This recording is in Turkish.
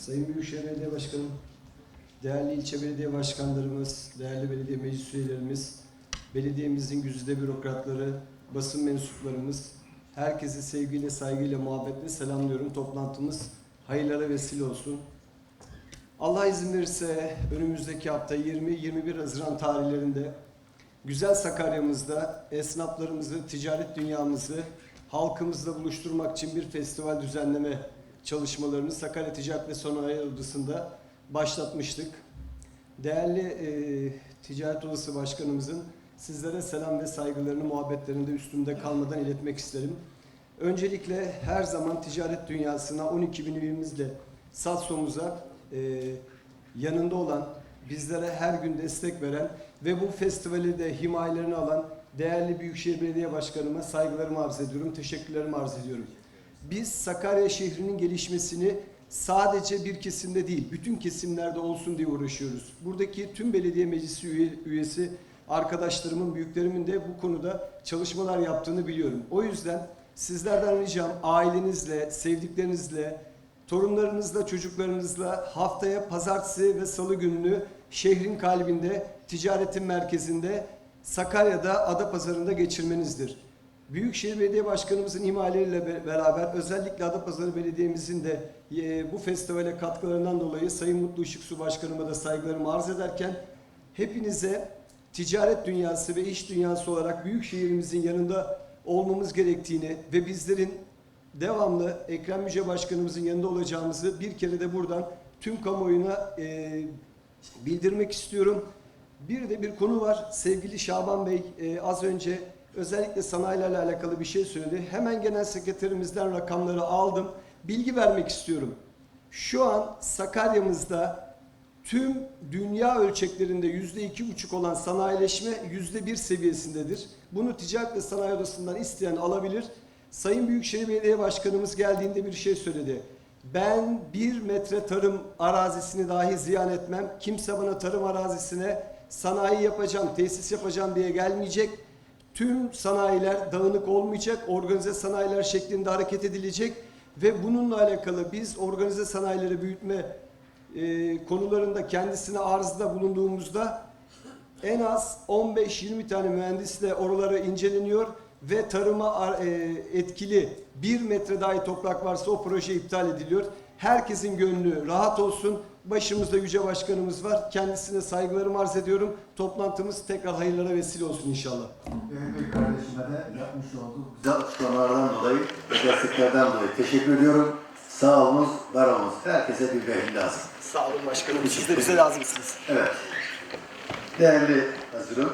Sayın Büyükşehir Belediye Başkanım, değerli ilçe belediye başkanlarımız, değerli belediye meclis üyelerimiz, belediyemizin güzide bürokratları, basın mensuplarımız, herkesi sevgiyle, saygıyla, muhabbetle selamlıyorum. Toplantımız hayırlara vesile olsun. Allah izin verirse önümüzdeki hafta 20-21 Haziran tarihlerinde güzel Sakarya'mızda esnaflarımızı, ticaret dünyamızı halkımızla buluşturmak için bir festival düzenleme çalışmalarını Sakarya Ticaret ve Sanayi Odası'nda başlatmıştık. Değerli e, Ticaret Odası Başkanımızın sizlere selam ve saygılarını muhabbetlerini de üstümde kalmadan iletmek isterim. Öncelikle her zaman ticaret dünyasına 12 bin üyemizle Satsomuz'a e, yanında olan, bizlere her gün destek veren ve bu festivali de himayelerini alan değerli Büyükşehir Belediye Başkanıma saygılarımı arz ediyorum, teşekkürlerimi arz ediyorum. Biz Sakarya şehrinin gelişmesini sadece bir kesimde değil, bütün kesimlerde olsun diye uğraşıyoruz. Buradaki tüm belediye meclisi üye- üyesi arkadaşlarımın, büyüklerimin de bu konuda çalışmalar yaptığını biliyorum. O yüzden sizlerden ricam ailenizle, sevdiklerinizle, torunlarınızla, çocuklarınızla haftaya pazartesi ve salı gününü şehrin kalbinde, ticaretin merkezinde, Sakarya'da, Adapazarı'nda geçirmenizdir. Büyükşehir Belediye Başkanımızın himayeleriyle be- beraber özellikle Adapazarı Belediye'mizin de e, bu festivale katkılarından dolayı Sayın Mutlu Işıksu Başkanıma da saygılarımı arz ederken hepinize ticaret dünyası ve iş dünyası olarak büyük şehrimizin yanında olmamız gerektiğini ve bizlerin devamlı Ekrem Yüce Başkanımızın yanında olacağımızı bir kere de buradan tüm kamuoyuna e, bildirmek istiyorum. Bir de bir konu var. Sevgili Şaban Bey e, az önce özellikle sanayilerle alakalı bir şey söyledi. Hemen genel sekreterimizden rakamları aldım. Bilgi vermek istiyorum. Şu an Sakarya'mızda tüm dünya ölçeklerinde yüzde iki buçuk olan sanayileşme yüzde bir seviyesindedir. Bunu Ticaret ve Sanayi Odası'ndan isteyen alabilir. Sayın Büyükşehir Belediye Başkanımız geldiğinde bir şey söyledi. Ben bir metre tarım arazisini dahi ziyan etmem. Kimse bana tarım arazisine sanayi yapacağım, tesis yapacağım diye gelmeyecek. Tüm sanayiler dağınık olmayacak, organize sanayiler şeklinde hareket edilecek ve bununla alakalı biz organize sanayileri büyütme e, konularında kendisine arzda bulunduğumuzda en az 15-20 tane mühendisle oraları inceleniyor ve tarıma ar- e, etkili bir metre dahi toprak varsa o proje iptal ediliyor. Herkesin gönlü rahat olsun. Başımızda Yüce Başkanımız var. Kendisine saygılarımı arz ediyorum. Toplantımız tekrar hayırlara vesile olsun inşallah. Bey kardeşime de yapmış olduğu güzel açıklamalardan dolayı ve desteklerden dolayı teşekkür ediyorum. Sağ olunuz, var olunuz. Herkese bir behin lazım. Sağ olun başkanım. Siz de bize lazımsınız. Evet. Değerli hazırım,